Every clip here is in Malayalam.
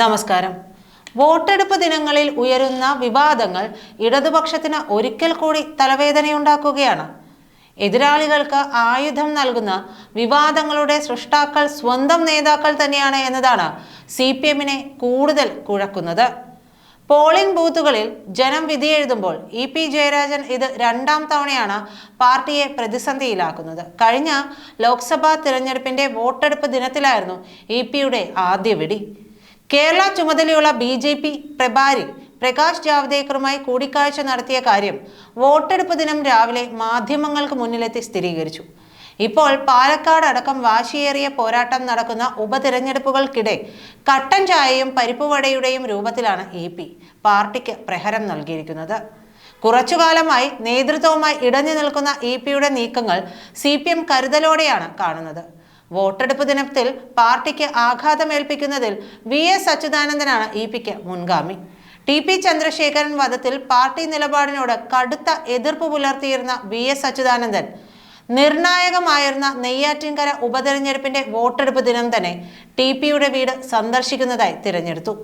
നമസ്കാരം. വോട്ടെടുപ്പ് ദിനങ്ങളിൽ ഉയരുന്ന വിവാദങ്ങൾ ഇടതുപക്ഷത്തിന് ഒരിക്കൽ കൂടി തലവേദനയുണ്ടാക്കുകയാണ്. എതിരാളികൾക്ക് ആയുധം നൽകുന്ന വിവാദങ്ങളുടെ സൃഷ്ടാക്കൾ സ്വന്തം നേതാക്കൾ തന്നെയാണ് എന്നതാണ് സി പി എമ്മിനെ കൂടുതൽ കുഴക്കുന്നത്. പോളിംഗ് ബൂത്തുകളിൽ ജനം വിധിയെഴുതുമ്പോൾ ഇ പി ജയരാജൻ ഇത് രണ്ടാം തവണയാണ് പാർട്ടിയെ പ്രതിസന്ധിയിലാക്കുന്നത്. കഴിഞ്ഞ ലോക്സഭാ തിരഞ്ഞെടുപ്പിന്റെ വോട്ടെടുപ്പ് ദിനത്തിലായിരുന്നു ഇ പിയുടെ ആദ്യ വെടി. കേരള ചുമതലയുള്ള ബി ജെ പി പ്രഭാരി പ്രകാശ് ജാവ്ദേക്കറുമായി കൂടിക്കാഴ്ച നടത്തിയ കാര്യം വോട്ടെടുപ്പ് ദിനം രാവിലെ മാധ്യമങ്ങൾക്ക് മുന്നിലെത്തി സ്ഥിരീകരിച്ചു. ഇപ്പോൾ പാലക്കാട് അടക്കം വാശിയേറിയ പോരാട്ടം നടക്കുന്ന ഉപതിരഞ്ഞെടുപ്പുകൾക്കിടെ കട്ടൻ ചായയും പരിപ്പുവടയുടെയും രൂപത്തിലാണ് ഇ പി പാർട്ടിക്ക് പ്രഹരം നൽകിയിരിക്കുന്നത്. കുറച്ചുകാലമായി നേതൃത്വവുമായി ഇടഞ്ഞു നിൽക്കുന്ന ഇ പിയുടെ നീക്കങ്ങൾ സി പി എം കരുതലോടെയാണ് കാണുന്നത്. വോട്ടെടുപ്പ് ദിനത്തിൽ പാർട്ടിക്ക് ആഘാതമേൽപ്പിക്കുന്നതിൽ വി എസ് അച്യുതാനന്ദനാണ് ഇ പിക്ക് മുൻഗാമി. ടി പി ചന്ദ്രശേഖരൻ വധത്തിൽ പാർട്ടി നിലപാടിനോട് കടുത്ത എതിർപ്പ് പുലർത്തിയിരുന്ന വി എസ് അച്യുതാനന്ദൻ. നിർണായകമായിരുന്ന നെയ്യാറ്റിൻകര ഉപതെരഞ്ഞെടുപ്പിന്റെ വോട്ടെടുപ്പ് ദിനം തന്നെ ടി പിയുടെ വീട് സന്ദർശിക്കുന്നതായി തിരഞ്ഞെടുത്തു.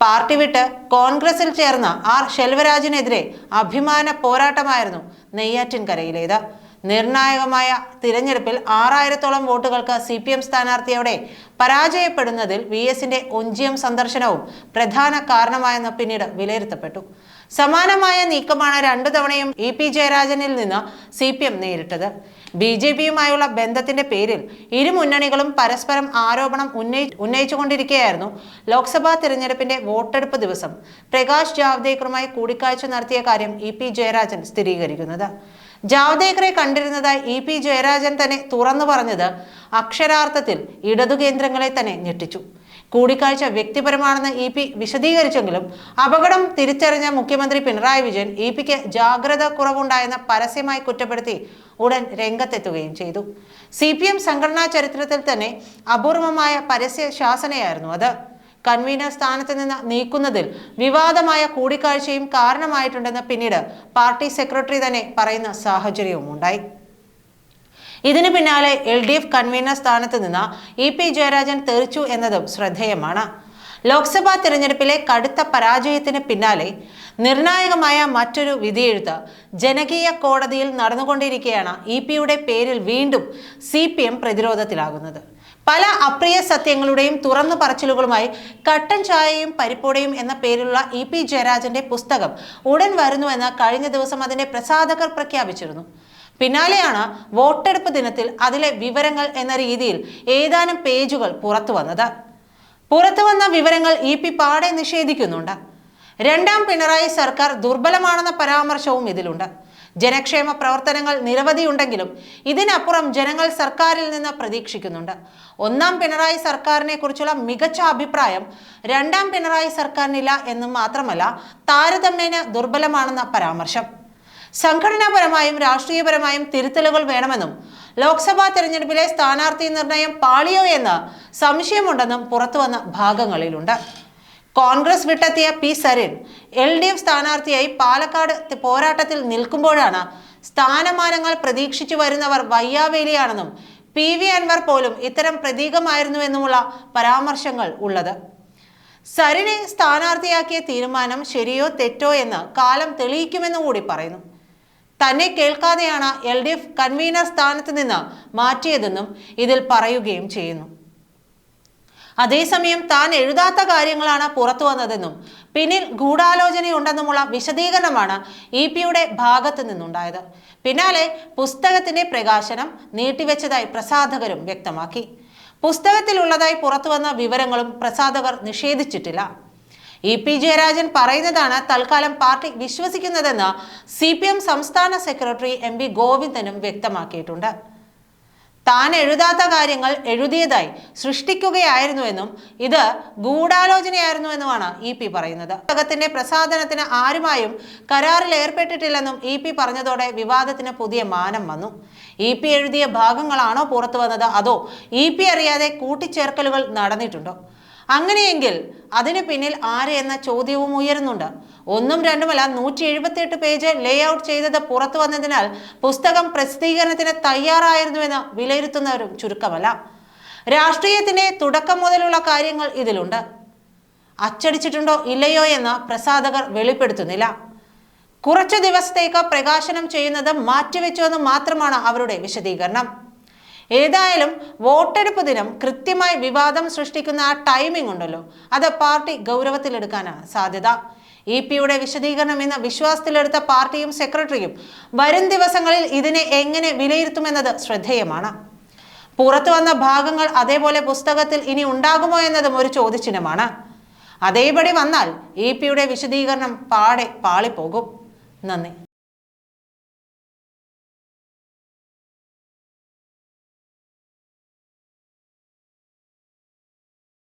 പാർട്ടി വിട്ട് കോൺഗ്രസിൽ ചേർന്ന ആർ ഷെൽവരാജിനെതിരെ അഭിമാന പോരാട്ടമായിരുന്നു നെയ്യാറ്റിൻകരയിലേത്. നിർണായകമായ തിരഞ്ഞെടുപ്പിൽ ആറായിരത്തോളം വോട്ടുകൾക്ക് സി പി എം സ്ഥാനാർത്ഥിയോടെ പരാജയപ്പെടുന്നതിൽ വി എസിന്റെ ഒഞ്ചിയം സന്ദർശനവും പ്രധാന കാരണമായെന്ന് പിന്നീട് വിലയിരുത്തപ്പെട്ടു. സമാനമായ നീക്കമാണ് രണ്ടു തവണയും ഇ പി ജയരാജനിൽ നിന്ന് സി പി എം നേരിട്ടത്. ബി ജെ പിയുമായുള്ള ബന്ധത്തിന്റെ പേരിൽ ഇരു മുന്നണികളും പരസ്പരം ആരോപണം ഉന്നയി ഉന്നയിച്ചുകൊണ്ടിരിക്കുകയായിരുന്നു ലോക്സഭാ തിരഞ്ഞെടുപ്പിന്റെ വോട്ടെടുപ്പ് ദിവസം. പ്രകാശ് ജാവ്ദേക്കറുമായി കൂടിക്കാഴ്ച നടത്തിയ കാര്യം ഇ പി ജയരാജൻ സ്ഥിരീകരിക്കുന്നത്. ജാവ്ദേക്കറെ കണ്ടിരുന്നതായി ഇ പി ജയരാജൻ തന്നെ തുറന്നു പറഞ്ഞത് അക്ഷരാർത്ഥത്തിൽ ഇടതു കേന്ദ്രങ്ങളെ തന്നെ ഞെട്ടിച്ചു. കൂടിക്കാഴ്ച വ്യക്തിപരമാണെന്ന് ഇ പി വിശദീകരിച്ചെങ്കിലും അപകടം തിരിച്ചറിഞ്ഞ മുഖ്യമന്ത്രി പിണറായി വിജയൻ ഇ പിക്ക് ജാഗ്രത കുറവുണ്ടായെന്ന് പരസ്യമായി കുറ്റപ്പെടുത്തി ഉടൻ രംഗത്തെത്തുകയും ചെയ്തു. സി പി എം സംഘടനാ ചരിത്രത്തിൽ തന്നെ അപൂർവമായ പരസ്യ ശാസനയായിരുന്നു അത്. കൺവീനർ സ്ഥാനത്ത് നിന്ന് നീക്കുന്നതിൽ വിവാദമായ കൂടിക്കാഴ്ചയും കാരണമായിട്ടുണ്ടെന്ന് പിന്നീട് പാർട്ടി സെക്രട്ടറി തന്നെ പറയുന്ന സാഹചര്യവും ഉണ്ടായി. ഇതിന് പിന്നാലെ എൽ ഡി എഫ് കൺവീനർ സ്ഥാനത്ത് നിന്ന് ഇ പി ജയരാജൻ തെറിച്ചു എന്നതും ശ്രദ്ധേയമാണ്. ലോക്സഭാ തെരഞ്ഞെടുപ്പിലെ കടുത്ത പരാജയത്തിന് പിന്നാലെ നിർണായകമായ മറ്റൊരു വിധിയെഴുത്ത് ജനകീയ കോടതിയിൽ നടന്നുകൊണ്ടിരിക്കെയാണ് ഇ പിയുടെ പേരിൽ വീണ്ടും സി പി എം പ്രതിരോധത്തിലാകുന്നത്. പല അപ്രിയ സത്യങ്ങളുടെയും തുറന്നു പറച്ചിലുകളുമായി കട്ടൻ ചായയും പരിപ്പോടയും എന്ന പേരിലുള്ള ഇ പി ജയരാജന്റെ പുസ്തകം ഉടൻ വരുന്നുവെന്ന് കഴിഞ്ഞ ദിവസം അതിന്റെ പ്രസാധകർ പ്രഖ്യാപിച്ചിരുന്നു. പിന്നാലെയാണ് വോട്ടെടുപ്പ് ദിനത്തിൽ അതിലെ വിവരങ്ങൾ എന്ന രീതിയിൽ ഏതാനും പേജുകൾ പുറത്തു വന്നത് പുറത്തു വന്ന വിവരങ്ങൾ ഇ പി പാടെ നിഷേധിക്കുന്നുണ്ട്. രണ്ടാം പിണറായി സർക്കാർ ദുർബലമാണെന്ന പരാമർശവും ഇതിലുണ്ട്. ജനക്ഷേമ പ്രവർത്തനങ്ങൾ നിരവധിയുണ്ടെങ്കിലും ഇതിനപ്പുറം ജനങ്ങൾ സർക്കാരിൽ നിന്ന് പ്രതീക്ഷിക്കുന്നുണ്ട്. ഒന്നാം പിണറായി സർക്കാരിനെ കുറിച്ചുള്ള മികച്ച അഭിപ്രായം രണ്ടാം പിണറായി സർക്കാരിനില്ല എന്ന് മാത്രമല്ല താരതമ്യേന ദുർബലമാണെന്ന പരാമർശം. സംഘടനാപരമായും രാഷ്ട്രീയപരമായും തിരുത്തലുകൾ വേണമെന്നും ലോക്സഭാ തെരഞ്ഞെടുപ്പിലെ സ്ഥാനാർത്ഥി നിർണയം പാളിയോ എന്ന് സംശയമുണ്ടെന്നും പുറത്തുവന്ന ഭാഗങ്ങളിലുണ്ട്. Congress വിട്ടെത്തിയ P Sarin L D F സ്ഥാനാർത്ഥിയായി പാലക്കാട് പോരാട്ടത്തിൽ നിൽക്കുമ്പോഴാണ് സ്ഥാനമാനങ്ങൾ പ്രതീക്ഷിച്ചു വരുന്നവർ വയ്യാവേലിയാണെന്നും പി വി അൻവർ പോലും ഇത്തരം പ്രതീകമായിരുന്നുവെന്നുമുള്ള പരാമർശങ്ങൾ ഉള്ളത്. സരിനെ സ്ഥാനാർത്ഥിയാക്കിയ തീരുമാനം ശരിയോ തെറ്റോ എന്ന് കാലം തെളിയിക്കുമെന്നും കൂടി പറയുന്നു. തന്നെ കേൾക്കാതെയാണ് എൽ ഡി എഫ് കൺവീനർ സ്ഥാനത്ത് നിന്ന് മാറ്റിയതെന്നും ഇതിൽ പറയുകയും ചെയ്യുന്നു. അതേസമയം താൻ എഴുതാത്ത കാര്യങ്ങളാണ് പുറത്തു വന്നതെന്നും പിന്നിൽ ഗൂഢാലോചനയുണ്ടെന്നുമുള്ള വിശദീകരണമാണ് ഇ പിയുടെ ഭാഗത്തു നിന്നുണ്ടായത്. പിന്നാലെ പുസ്തകത്തിന്റെ പ്രകാശനം നീട്ടിവെച്ചതായി പ്രസാധകരും വ്യക്തമാക്കി. പുസ്തകത്തിലുള്ളതായി പുറത്തുവന്ന വിവരങ്ങളും പ്രസാധകർ നിഷേധിച്ചിട്ടില്ല. ഇ പി ജയരാജൻ പറയുന്നതാണ് തൽക്കാലം പാർട്ടി വിശ്വസിക്കുന്നതെന്ന് സി പി എം സംസ്ഥാന സെക്രട്ടറി എം പി ഗോവിന്ദനും വ്യക്തമാക്കിയിട്ടുണ്ട്. താൻ എഴുതാത്ത കാര്യങ്ങൾ എഴുതിയതായി സൃഷ്ടിക്കുകയായിരുന്നുവെന്നും ഇത് ഗൂഢാലോചനയായിരുന്നുവെന്നുമാണ് ഇ പി പറയുന്നത്. പുസ്തകത്തിന്റെ പ്രസാദനത്തിന് ആരുമായും കരാറിൽ ഏർപ്പെട്ടിട്ടില്ലെന്നും ഇ പി പറഞ്ഞതോടെ വിവാദത്തിന് പുതിയ മാനം വന്നു. ഇ പി എഴുതിയ ഭാഗങ്ങളാണോ പുറത്തു വന്നത്? അതോ ഇ പി അറിയാതെ കൂട്ടിച്ചേർക്കലുകൾ നടന്നിട്ടുണ്ടോ? അങ്ങനെയെങ്കിൽ അതിന് പിന്നിൽ ആര് എന്ന ചോദ്യവും ഉയരുന്നുണ്ട്. ഒന്നും രണ്ടുമല്ല നൂറ്റി എഴുപത്തിയെട്ട് പേജ് ലേ ഔട്ട് ചെയ്തത് പുറത്തു വന്നതിനാൽ പുസ്തകം പ്രസിദ്ധീകരണത്തിന് തയ്യാറായിരുന്നുവെന്ന് വിലയിരുത്തുന്നവരും ചുരുക്കമല്ല. രാഷ്ട്രീയത്തിന്റെ തുടക്കം മുതലുള്ള കാര്യങ്ങൾ ഇതിലുണ്ട്. അച്ചടിച്ചിട്ടുണ്ടോ ഇല്ലയോ എന്ന് പ്രസാധകർ വെളിപ്പെടുത്തുന്നില്ല. കുറച്ചു ദിവസത്തേക്ക് പ്രകാശനം ചെയ്യുന്നത് മാറ്റിവെച്ചുവെന്ന് മാത്രമാണ് അവരുടെ വിശദീകരണം. ഏതായാലും വോട്ടെടുപ്പ് ദിനം കൃത്യമായി വിവാദം സൃഷ്ടിക്കുന്ന ആ ടൈമിംഗ് ഉണ്ടല്ലോ. അത് പാർട്ടി ഗൗരവത്തിലെടുക്കാനാണ് സാധ്യത. ഇ പിയുടെ വിശദീകരണം എന്ന വിശ്വാസത്തിലെടുത്ത പാർട്ടിയും സെക്രട്ടറിയും വരും ദിവസങ്ങളിൽ ഇതിനെ എങ്ങനെ വിലയിരുത്തുമെന്നത് ശ്രദ്ധേയമാണ്. പുറത്തു വന്ന ഭാഗങ്ങൾ അതേപോലെ പുസ്തകത്തിൽ ഇനി ഉണ്ടാകുമോ എന്നതും ഒരു ചോദ്യചിഹ്നമാണ്. അതേപടി വന്നാൽ ഇ പിയുടെ വിശദീകരണം പാടെ പാളിപ്പോകും. നന്ദി.